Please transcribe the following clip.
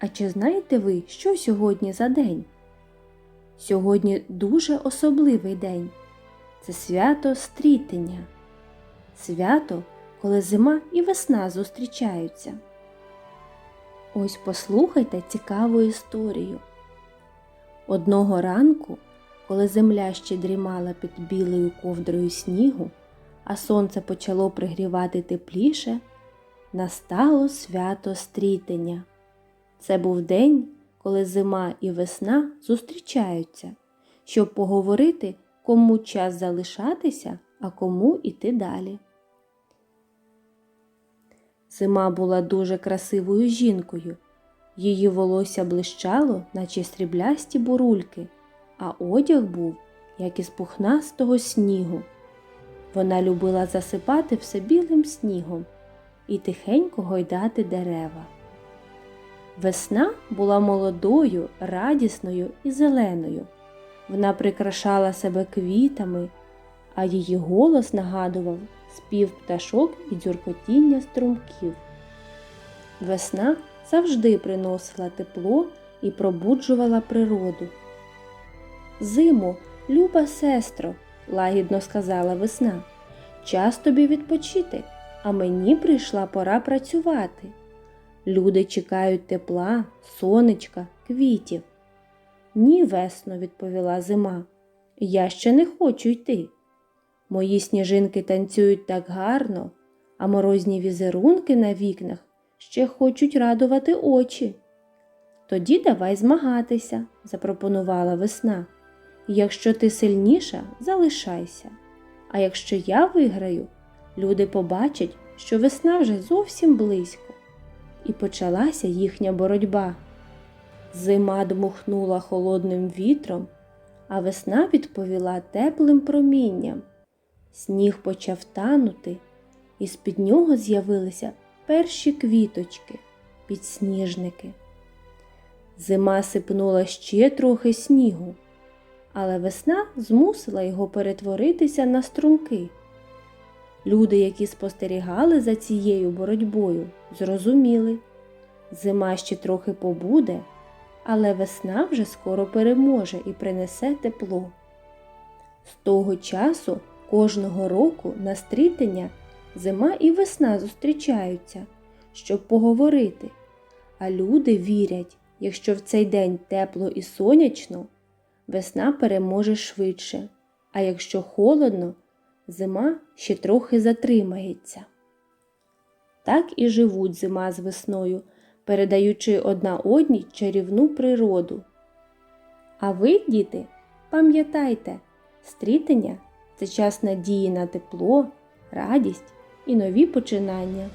А чи знаєте ви, що сьогодні за день? Сьогодні дуже особливий день. Це свято стрітення. Свято, коли зима і весна зустрічаються. Ось послухайте цікаву історію. Одного ранку, коли земля ще дрімала під білою ковдрою снігу, а сонце почало пригрівати тепліше, настало свято стрітення. Це був день, коли зима і весна зустрічаються, щоб поговорити, кому час залишатися, а кому йти далі. Зима була дуже красивою жінкою. Її волосся блищало, наче сріблясті бурульки, а одяг був, як із пухнастого снігу. Вона любила засипати все білим снігом і тихенько гойдати дерева. Весна була молодою, радісною і зеленою. Вона прикрашала себе квітами, а її голос нагадував спів пташок і дзюркотіння струмків. Весна завжди приносила тепло і пробуджувала природу. Зиму, люба сестро, лагідно сказала весна, час тобі відпочити, а мені прийшла пора працювати. Люди чекають тепла, сонечка, квітів. Ні, весно, відповіла зима. Я ще не хочу йти. Мої сніжинки танцюють так гарно, а морозні візерунки на вікнах ще хочуть радувати очі. Тоді давай змагатися, запропонувала весна. Якщо ти сильніша, залишайся. А якщо я виграю, люди побачать, що весна вже зовсім близько. І почалася їхня боротьба. Зима дмухнула холодним вітром, а весна відповіла теплим промінням. Сніг почав танути, і з-під нього з'явилися перші квіточки, підсніжники. Зима сипнула ще трохи снігу, але весна змусила його перетворитися на струмки. Люди, які спостерігали за цією боротьбою, зрозуміли, зима ще трохи побуде, але весна вже скоро переможе і принесе тепло. З того часу кожного року на стрітення зима і весна зустрічаються, щоб поговорити, а люди вірять, якщо в цей день тепло і сонячно, весна переможе швидше, а якщо холодно, зима ще трохи затримається. Так і живуть зима з весною, передаючи одна одній чарівну природу. А ви, діти, пам'ятайте, стрітення це час надії на тепло, радість і нові починання.